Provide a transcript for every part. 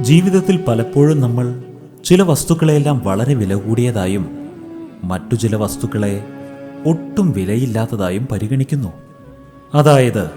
ജീവിതത്തിൽ പലപ്പോഴും നമ്മൾ ചില വസ്തുക്കളെല്ലാം വളരെ വില കൂടിയതായും മറ്റു ചില വസ്തുക്കളെ ഒട്ടും വിലയില്ലാത്തതായും പരിഗണിക്കുന്നു. അതായത്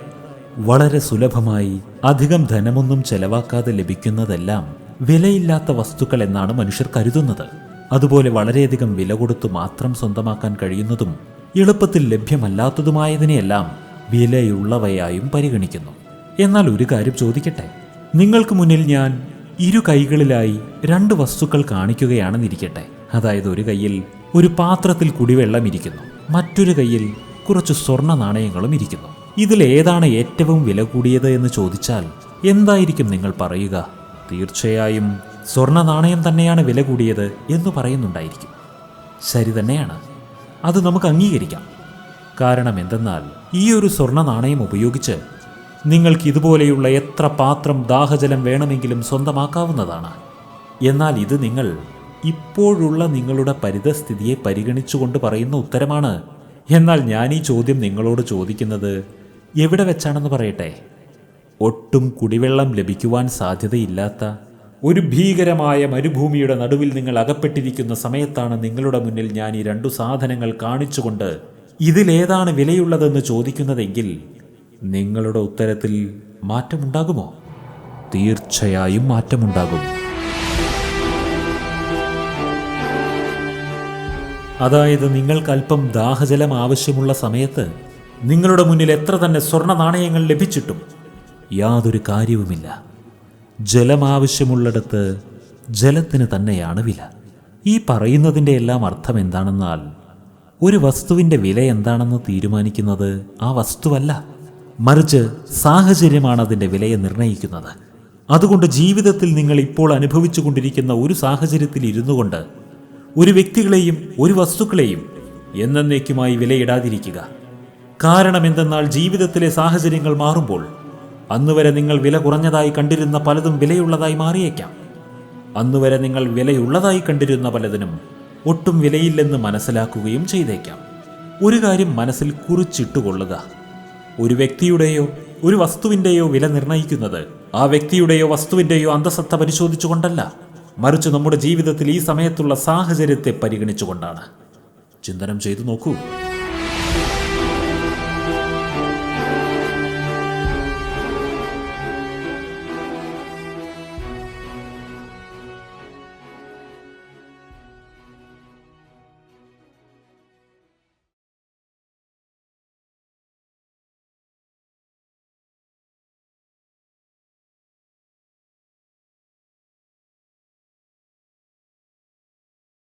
വളരെ സുലഭമായി അധികം ധനമൊന്നും ചെലവാക്കാതെ ലഭിക്കുന്നതെല്ലാം വിലയില്ലാത്ത വസ്തുക്കൾ എന്നാണ് മനുഷ്യർ കരുതുന്നത്. അതുപോലെ വളരെയധികം വില കൊടുത്തു മാത്രം സ്വന്തമാക്കാൻ കഴിയുന്നതും എളുപ്പത്തിൽ ലഭ്യമല്ലാത്തതുമായതിനെയെല്ലാം വിലയുള്ളവയായും പരിഗണിക്കുന്നു. എന്നാൽ ഒരു കാര്യം ചോദിക്കട്ടെ? നിങ്ങൾക്ക് മുന്നിൽ ഞാൻ ഇരു കൈകളിലായി രണ്ട് വസ്തുക്കൾ കാണിക്കുകയാണെന്നിരിക്കട്ടെ. അതായത് ഒരു കയ്യിൽ ഒരു പാത്രത്തിൽ കുടിവെള്ളം ഇരിക്കുന്നു. മറ്റൊരു കയ്യിൽ കുറച്ച് സ്വർണ നാണയങ്ങളും ഇരിക്കുന്നു. ഇതിൽ ഏതാണ് ഏറ്റവും വില കൂടിയത് എന്ന് ചോദിച്ചാൽ എന്തായിരിക്കും നിങ്ങൾ പറയുക? തീർച്ചയായും സ്വർണ നാണയം തന്നെയാണ് വില കൂടിയത് എന്ന് പറയുന്നുണ്ടായിരിക്കും. ശരി തന്നെയാണ്. അത് നമുക്ക് അംഗീകരിക്കാം. കാരണം എന്തെന്നാൽ ഈ ഒരു സ്വർണ നാണയം ഉപയോഗിച്ച് നിങ്ങൾക്ക് ഇതുപോലെയുള്ള എത്ര പാത്രം ദാഹജലം വേണമെങ്കിലും സ്വന്തമാക്കാവുന്നതാണ്. എന്നാൽ ഇത് നിങ്ങൾ ഇപ്പോഴുള്ള നിങ്ങളുടെ പരിതസ്ഥിതിയെ പരിഗണിച്ചുകൊണ്ട് പറയുന്ന ഉത്തരമാണ്. എന്നാൽ ഞാൻ ഈ ചോദ്യം നിങ്ങളോട് ചോദിക്കുന്നത് എവിടെ വെച്ചാണെന്ന് പറയട്ടെ? ഒട്ടും കുടിവെള്ളം ലഭിക്കുവാൻ സാധ്യതയില്ലാത്ത ഒരു ഭീകരമായ മരുഭൂമിയുടെ നടുവിൽ നിങ്ങൾ അകപ്പെട്ടിരിക്കുന്ന സമയത്താണ് നിങ്ങളുടെ മുന്നിൽ ഞാൻ ഈ രണ്ടു സാധനങ്ങൾ കാണിച്ചുകൊണ്ട് ഇതിലേതാണ് വിലയുള്ളതെന്ന് ചോദിക്കുന്നതെങ്കിൽ നിങ്ങളുടെ ഉത്തരത്തിൽ മാറ്റമുണ്ടാകുമോ? തീർച്ചയായും മാറ്റമുണ്ടാകും. അതായത് നിങ്ങൾക്ക് അല്പം ദാഹജലം ആവശ്യമുള്ള സമയത്ത് നിങ്ങളുടെ മുന്നിൽ എത്ര തന്നെ സ്വർണ നാണയങ്ങൾ ലഭിച്ചിട്ടും യാതൊരു കാര്യവുമില്ല. ജലം ആവശ്യമുള്ളിടത്ത് ജലത്തിന് തന്നെയാണ് വില. ഈ പറയുന്നതിന്റെ എല്ലാം അർത്ഥം എന്താണെന്നാൽ ഒരു വസ്തുവിന്റെ വില എന്താണെന്ന് തീരുമാനിക്കുന്നത് ആ വസ്തുവല്ല. മറിച്ച് സാഹചര്യമാണ് അതിന്റെ വിലയെ നിർണയിക്കുന്നത് അതുകൊണ്ട് ജീവിതത്തിൽ നിങ്ങൾ ഇപ്പോൾ അനുഭവിച്ചു കൊണ്ടിരിക്കുന്ന ഒരു സാഹചര്യത്തിൽ ഇരുന്നു കൊണ്ട് ഒരു വ്യക്തികളെയും ഒരു വസ്തുക്കളെയും എന്നേക്കുമായി വിലയിടാതിരിക്കുക. കാരണം എന്തെന്നാൽ ജീവിതത്തിലെ സാഹചര്യങ്ങൾ മാറുമ്പോൾ അന്നുവരെ നിങ്ങൾ വില കുറഞ്ഞതായി കണ്ടിരുന്ന പലതും വിലയുള്ളതായി മാറിയേക്കാം. അന്നുവരെ നിങ്ങൾ വിലയുള്ളതായി കണ്ടിരുന്ന പലതിനും ഒട്ടും വിലയില്ലെന്ന് മനസ്സിലാക്കുകയും ചെയ്തേക്കാം. ഒരു കാര്യം മനസ്സിൽ കുറിച്ചിട്ടുകൊള്ളുക. ഒരു വ്യക്തിയുടെയോ ഒരു വസ്തുവിന്റെയോ വില നിർണയിക്കുന്നത് ആ വ്യക്തിയുടെയോ വസ്തുവിന്റെയോ അന്തസത്ത പരിശോധിച്ചുകൊണ്ടല്ല. മറിച്ച് നമ്മുടെ ജീവിതത്തിൽ ഈ സമയത്തുള്ള സാഹചര്യത്തെ പരിഗണിച്ചുകൊണ്ടാണ്. ചിന്തനം ചെയ്തു നോക്കൂ.